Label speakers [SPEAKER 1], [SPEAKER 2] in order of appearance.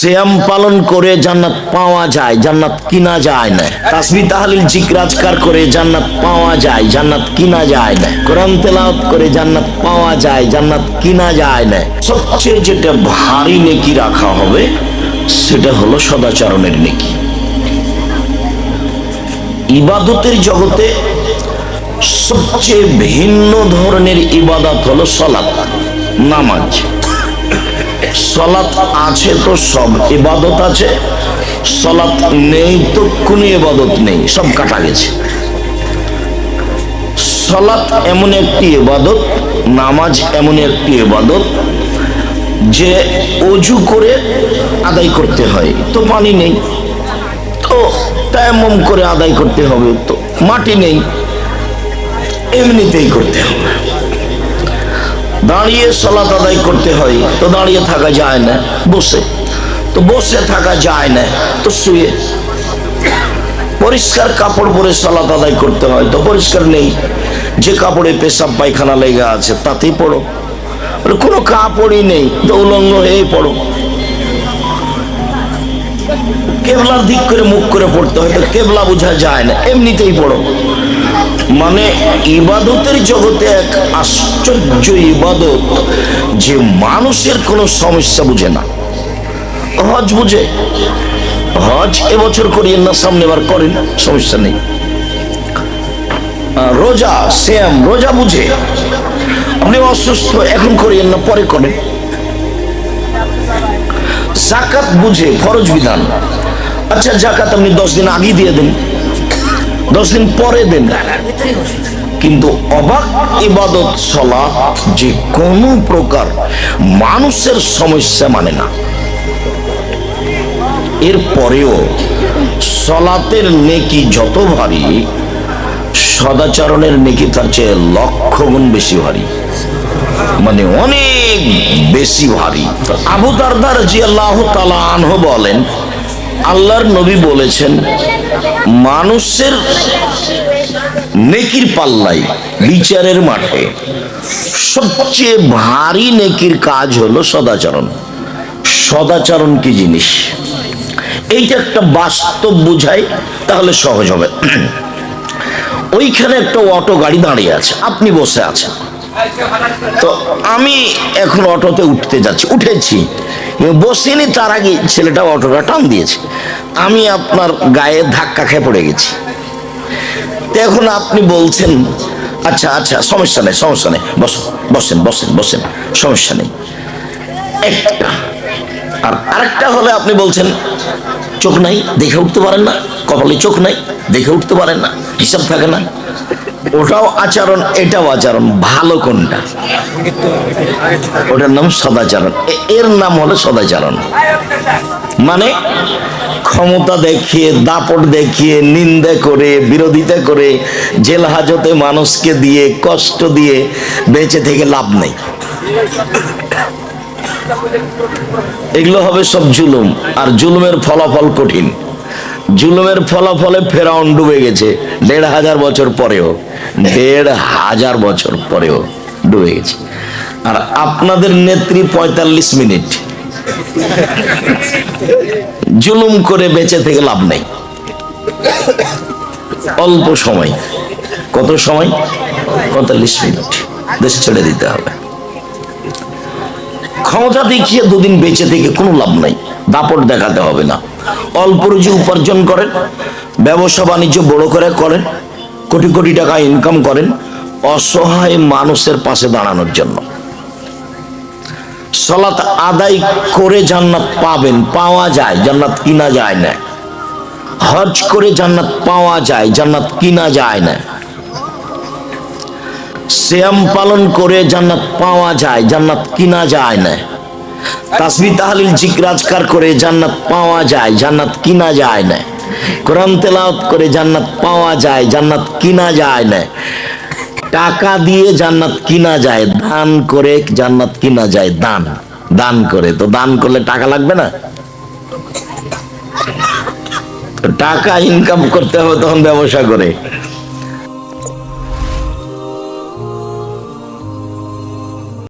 [SPEAKER 1] শ্যাম পালন করে জান্নাত পাওয়া যায়, জান্নাত কিনা যায় না। তাসবি তাহলিল জিকরাজকার করে জান্নাত পাওয়া যায়, জান্নাত কিনা যায় না। কোরআন তেলাওয়াত করে জান্নাত পাওয়া যায়, জান্নাত কিনা যায় না। সবচেয়ে যেটা ভারী নেকি রাখা হবে, সেটা হলো সদাচরণের নেকি। ইবাদতের জগতে সবচেয়ে ভিন্ন ধরনের ইবাদত হলো সলাৎ নামাজ। সলাৎ আছে তো সব, ইবাদত আছে। সলাৎ নেই তো কোনো ইবাদত নেই, সব কাটা গেছে। সলাৎ এমন একটি ইবাদত, নামাজ এমন একটি ইবাদত, যে অজু করে আদায় করতে হয়, তো পানি নেই। তো তায়াম্মম করে আদায় করতে হবে, তো মাটি নেই, এমনিতেই করতে হবে। দাঁড়িয়ে সলাত আদায় করতে হয়। তো দাঁড়িয়ে থাকা যায় না, বসে। তো বসে থাকা যায় না, তো শুয়ে। পরিষ্কার কাপড় পরে সলাত আদায় করতে হয়, তো পরিষ্কার নেই। যে কাপড়ে পেশাব, পায়খানা লেগে আছে, তাতেই পড়ো। কোনো কাপড়ই নেই, তো উলঙ্গ হয়েই পড়ো। কেবলার দিক করে মুখ করে পড়তে হয় তো কেবলা বোঝা যায় না, এমনিতেই পড়ো। মানে ইবাদতের জগতে এক আশ্চর্য ইবাদত যে মানুষের কোনো সমস্যা বুঝে না। হজ বুঝে। হজ এবছর করিয়েন না সামনে বার করেন, সমস্যা নেই। রোজা শ্যাম রোজা বুঝে। আপনি অসুস্থ, এখন করিয়েন না, পরে করেন। জাকাত বুঝে, ফরজ বিধান। আচ্ছা জাকাত আপনি দশ দিন আগে দিয়ে দেন। দশ দিন পরে দেন। কিন্তু অবাক ইবাদত সলা যে কোনো প্রকার মানুষের সমস্যা মানে না। এর পরেও সলাতের নেকি যত ভারী, সদাচরণের নেকি তার চেয়ে লক্ষ গুণ বেশি ভারী। মানে অনেক বেশি ভারী। আবু দারদার জি আল্লাহ তালা আনহ বলেন, আল্লাহর নবী বলেছেন মানুষের নেকির পাল্লাই বিচারের মাঠে সবচেয়ে ভারী নেকির কাজ হলো সদাচরণ। সদাচরণ কি জিনিস? এইটা একটা বাস্তব বুঝাই, তাহলে সহজ হবে। ওইখানে একটা অটো গাড়ি দাঁড়িয়ে আছে, আপনি বসে আছেন। তো আমি এখন অটোতে উঠতে যাচ্ছি, উঠেছি। বসিনি, তার আগে ছেলেটা অটোটা টান দিয়েছে। আমি আপনার গায়ে ধাক্কা খেয়ে পড়ে গেছি। এখন আপনি বলছেন আচ্ছা আচ্ছা সমস্যা নেই সমস্যা নেই বসো বসেন বসেন বসেন, সমস্যা নেই। একটা, আর আরেকটা হলে আপনি বলছেন, চোখ নাই, দেখে উঠতে পারেন না, কপালে চোখ নাই, দেখে উঠতে পারেন না, হিসাব থাকে না। ওটাও আচরণ, এটাও আচরণ। ভালো কোনটা? ওটার নাম সদাচরণ। এর নাম হলো সদাচরণ। মানে ক্ষমতা দেখিয়ে, দাপট দেখিয়ে, নিন্দে করে, বিরোধিতা করে, জেল হাজতে মানুষকে দিয়ে, কষ্ট দিয়ে বেঁচে থেকে লাভ নেই। এগুলো হবে সব জুলুম, আর জুলুমের ফলাফল কঠিন। জুলুমের ফলাফলে ফেরাউন ডুবে গেছে, দেড় হাজার বছর পরেও। দেড় হাজার বছর পরেও ডুবে গেছে। আর আপনাদের নেত্রী পঁয়তাল্লিশ মিনিট। জুলুম করে বেঁচে থেকে লাভ নেই। অল্প সময়। কত সময়? পঁয়তাল্লিশ মিনিট। দেশ ছেড়ে দিতে হবে। ক্ষমতা দেখিয়ে দুদিন বেঁচে থেকে কোনো লাভ নাই। দাপট দেখাতে হবে না। অল্প রুজি উপার্জন করেন। ব্যবসা বাণিজ্য বড় করে করেন। কোটি কোটি টাকা ইনকাম করেন অসহায় মানুষের পাশে দাঁড়ানোর জন্য। সলাত আদায় করে জান্নাত পাবেন, পাওয়া যায়, জান্নাত কিনা যায় না। হজ করে জান্নাত পাওয়া যায়, জান্নাত কিনা যায় না। শ্যাম পালন করে জান্নাত পাওয়া যায়, জান্নাত কিনা যায় না। তাসবি তাহলিল জিকরাজকার করে জান্নাত পাওয়া যায়, জান্নাত কিনা যায় না। কোরআন তেলাওত করে জান্নাত পাওয়া যায়, জান্নাত কিনা যায় না। টাকা দিয়ে জান্নাত কিনা যায়, দান করে জান্নাত কিনা যায়, দান দান করে। তো দান করলে টাকা লাগবে না? টাকা ইনকাম করতে হবে তখন ব্যবসা করে।